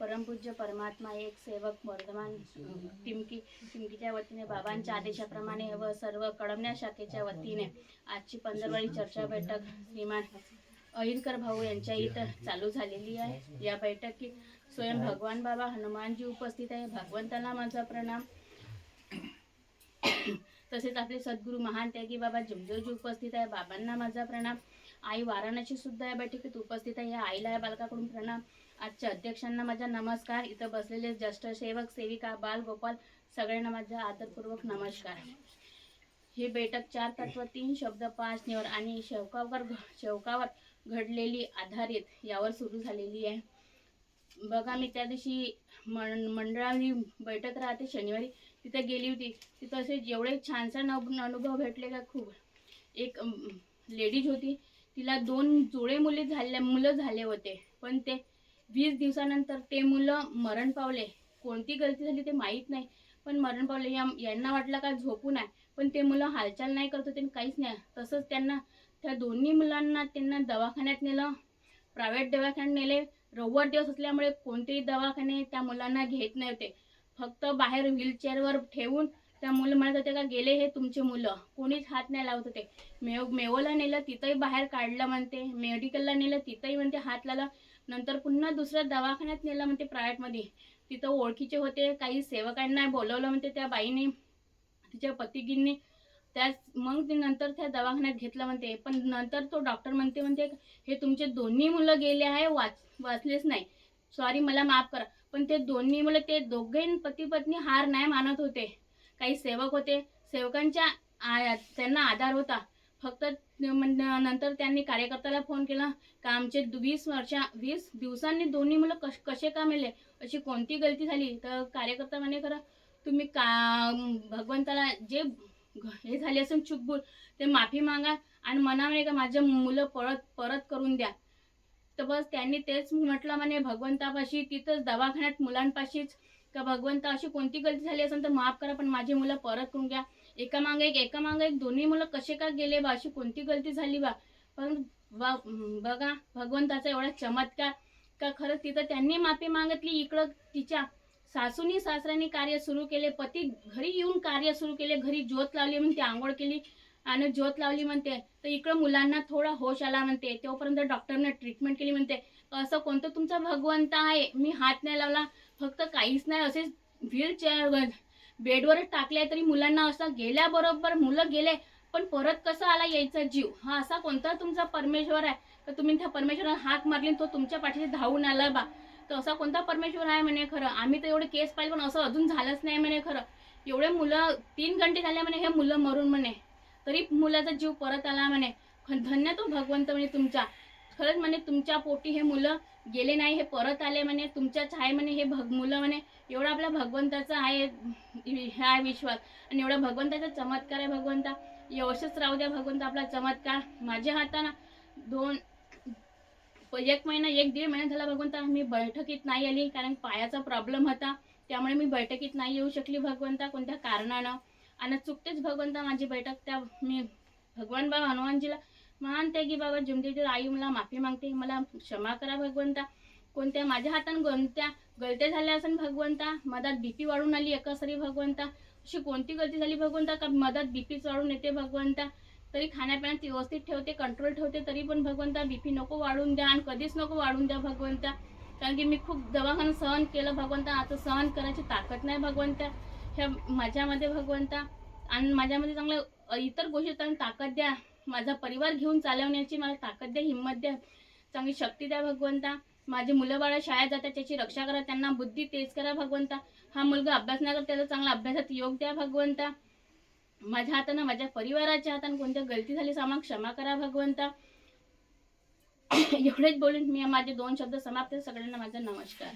परमपूज्य परमात्मा एक सेवक वर्धमान टिमकी टिमकीच्या वतीने बाबांच्या आदेशाप्रमाणे व सर्व कळमण्या शाखेच्या वतीने आजची पंधरवाडी चर्चा बैठक श्रीमान अहिरकर भाऊ यांच्या इथं चालू झालेली आहे. या बैठकीत स्वयं भगवान बाबा हनुमानजी उपस्थित आहे. भगवंतांना माझा प्रणाम. तसेच आपले सद्गुरू महान त्यागी बाबा जमजोजी उपस्थित आहे. बाबांना माझा प्रणाम. आई वाराणसी सुद्धा या बैठकीत उपस्थित आहे. या आईला या बालकाकडून प्रणाम. आजच्या अध्यक्षांना माझा नमस्कार. इथं बसलेले ज्येष्ठ सेवक सेविका बाल गोपाल सगळ्यांना माझा आदरपूर्वक नमस्कार. ही बैठक चार तत्व तीन शब्द पाच निवड आणि शेवकावर शेवकावर घडलेली आधारित यावर सुरू झालेली आहे. बघा मी त्या दिवशी मं मंडळाची बैठक राहते शनिवारी. तिथे गेली होती. तिथं असे जेवढे छान छान अनुभव भेटले का खूप. एक लेडीज होती. तिला दोन जुळे मुले झाले मुलं झाले होते. पण ते वीस दिवसानंतर ते मुलं मरण पावले. कोणती गलती झाली ते माहीत नाही. पण मरण पावले या यांना वाटलं का झोपून आहे पण ते मुलं हालचाल नाही करत होते आणि काहीच नाही. तसंच त्यांना त्या दोन्ही मुलांना त्यांना दवाखान्यात नेलं. प्रायव्हेट दवाखान्यात नेले रविवार दिवस असल्यामुळे कोणतेही दवाखाने त्या मुलांना घेत नाही होते फक्त बाहेर व्हीलचेअरवर ठेवून त्या मुलं म्हणत होते का गेले हे तुमचे मुलं. कोणीच हात नाही लावत होते. मेव मेवोला नेलं तिथंही बाहेर काढलं म्हणते. मेडिकलला नेलं तिथंही म्हणते हात लावला. नंतर पुन्हा दुसऱ्या दवाखान्यात नेलं म्हणते प्रायव्हेटमध्ये. तिथं ओळखीचे होते काही सेवकांना बोलवलं म्हणते त्या बाईने तिच्या पतिगिंनी त्याच मग ते नंतर त्या दवाखान्यात घेतलं म्हणते. पण नंतर तो डॉक्टर म्हणते म्हणते हे तुमचे दोन्ही मुलं गेले आहे वाच वाचलेच नाही. सॉरी मला माफ करा. पण ते दोन्ही मुलं ते दोघे पती पत्नी हार नाही मानत होते. काही सेवक होते. सेवकांच्या आ- त्यांना आधार होता. फक्त म्हण- नंतर त्यांनी कार्यकर्त्याला फोन केला. का आमचे वीस वर्षा वीस दिवसांनी दोन्ही मुलं कश कसे का मेले? अशी कोणती गलती झाली? तर कार्यकर्ता म्हणे खरं तुम्ही का भगवंताला जे हे झाले असेल चुकबुल ते माफी मागा आणि मनामध्ये का माझे मुलं परत परत करून द्या. तर बस त्यांनी तेच म्हटलं म्हणे भगवंतापाशी. तिथंच दवाखान्यात मुलांपाशीच. का भगवंता अशी कोणती गलती झाली असेल तर माफ करा पण माझी मुलं परत करून घ्या. एका मागे एक एका मागे एक दोन्ही मुलं कसे का गेले बा? अशी कोणती गलती झाली बा? पण वा- बघा भगवंताचा एवढा चमत्कार. का खरंच तिथं त्यांनी माफी मागितली? इकडं तिच्या सासूनी सासऱ्याने कार्य सुरू केले पती घरी येऊन कार्य सुरू केले घरी ज्योत लावली म्हणते आंघोळ केली आणि ज्योत लावली म्हणते तर इकडं मुलांना थोडा होश आला म्हणते. तोपर्यंत डॉक्टरने ट्रीटमेंट केली म्हणते असं कोणतं तुमचा भगवंत आहे? मी हात नाही लावला फक्त काहीच नाही असेच व्हीलचेअर बेडवरच टाकले तरी मुलांना असं गेल्याबरोबर मुलं गेले पण परत कसा आला यायचा जीव? हा असा कोणता तुमचा परमेश्वर आहे? तर तुम्ही त्या परमेश्वराला हाक मारली तो तुमच्या पाठीशी धावून आला बा. तर असा कोणता परमेश्वर आहे म्हणे खरं? आम्ही तर एवढे केस पाहिले पण असं अजून झालंच नाही म्हणे खरं. एवढे मुलं तीन घंटे झाले म्हणे हे मुलं मरून म्हणे. तरी मुलाचा जीव परत आला म्हणे. धन्य तो भगवंत म्हणे तुमचा. खरंच म्हणे तुमच्या पोटी हे मुलं गेले नाही हे परत आले म्हणे. तुमच्याच आहे म्हणे हे भग मुलं म्हणे. एवढा आपल्या भगवंताचा आहे हा विश्वास. आणि एवढा भगवंताचा चमत्कार आहे भगवंता. यशच राहू द्या भगवंत आपला चमत्कार माझ्या हातानं. दोन एक महिना एक दीड महिना झाला भगवंता मी बैठकीत नाही आली कारण पायाचा प्रॉब्लेम होता. त्यामुळे मी बैठकीत नाही येऊ शकली भगवंता कोणत्या कारणानं. आणि चुकतेच भगवंता माझी बैठक त्या मी भगवान बाबा हनुमानजीला महान त्यागी बाबा जुमदेवीची आई मला माफी मागते मला क्षमा करा भगवंता. कोणत्या माझ्या हातानं कोणत्या गलत्या झाल्या असेल भगवंता? मधात बीपी वाढून आली एकासरी भगवंता. अशी कोणती गलती झाली भगवंता? का मधात बीपीच वाढून येते भगवंता? तरी खाण्यापिण्यात व्यवस्थित ठेवते कंट्रोल ठेवते तरी पण भगवंता बीपी नको वाढून द्या आणि कधीच नको वाढून द्या भगवंता. कारण की मी खूप दवाखाना सहन केलं भगवंता आता सहन करायची ताकद नाही भगवंता. ह्या माझ्यामध्ये भगवंता. आणि माझ्यामध्ये चांगलं इतर गोष्टी चांगली ताकद द्या. माझा परिवार घेऊन चालवण्याची मला ताकद द्या हिंमत द्या. चांगली शक्ती द्या भगवंता. माझे मुलं बाळं शाळेत जातात त्याची रक्षा करा त्यांना बुद्धी तेज करा भगवंता. हा मुलगा अभ्यास नाही करत त्याचा चांगला अभ्यासात योग द्या भगवंता. माझ्या हातानं माझ्या परिवाराच्या हातानं कोणत्या गलती झाली सामा क्षमा करा भगवंता. एवढेच बोलून मी माझे दोन शब्द समाप्त. सगळ्यांना माझा नमस्कार.